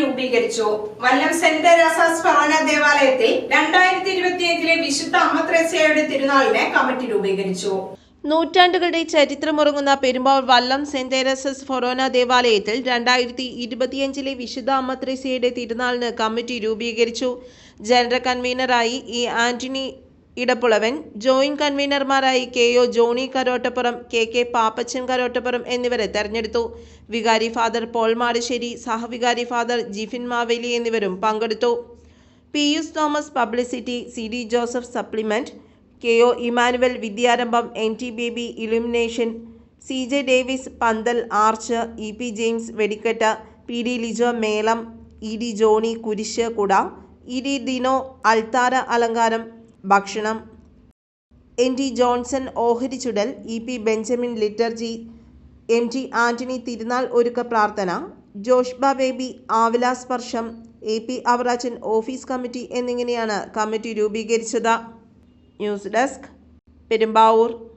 രൂപീകരിച്ചു. വല്ലം saint Teresa's ദേവാലയത്തിൽ രണ്ടായിരത്തി ഇരുപത്തിയഞ്ചിലെ വിശുദ്ധ അമ്മത്രേസ്യയുടെ തിരുനാളിന് കമ്മിറ്റി രൂപീകരിച്ചു. നൂറ്റാണ്ടുകളുടെ ചരിത്രമുറങ്ങുന്ന Perumbavoor Vallam saint Teresa's forane ദേവാലയത്തിൽ രണ്ടായിരത്തി ഇരുപത്തിയഞ്ചിലെ വിശുദ്ധ അമ്മത്രേസ്യയുടെ തിരുനാളിന് കമ്മിറ്റി രൂപീകരിച്ചു. ജനറൽ കൺവീനറായി E Antony Edappulavan joint കൺവീനർമാരായി K O Johny Karottappuram K K Pappachan Karottappuram എന്നിവരെ തെരഞ്ഞെടുത്തു. വികാരി ഫാദർ പോൾ മാടശ്ശേരി സഹവികാരി ഫാദർ ജിഫിൻ മാവേലി എന്നിവരും പങ്കെടുത്തു. P Pius Thomas publicity C D Joseph supplement K O Emmanuel Vidyarambham N T Baby illumination C J Davis പന്തൽ arch E P James വെടിക്കെട്ട് P D Lijo മേളം E D Johnny കുരിശ് കുട E D ദിനോ അൾത്താര അലങ്കാരം ഭക്ഷണം. N T Johnson ഓഹരി ചുടൽ E P Benjamin liturgy M T Antony തിരുനാൾ ഒരുക്ക പ്രാർത്ഥന ജോഷ്ബ baby ആവിലാസ്പർശം A P Avarachan office committee എന്നിങ്ങനെയാണ് കമ്മിറ്റി രൂപീകരിച്ചത്. News desk Perumbavoor.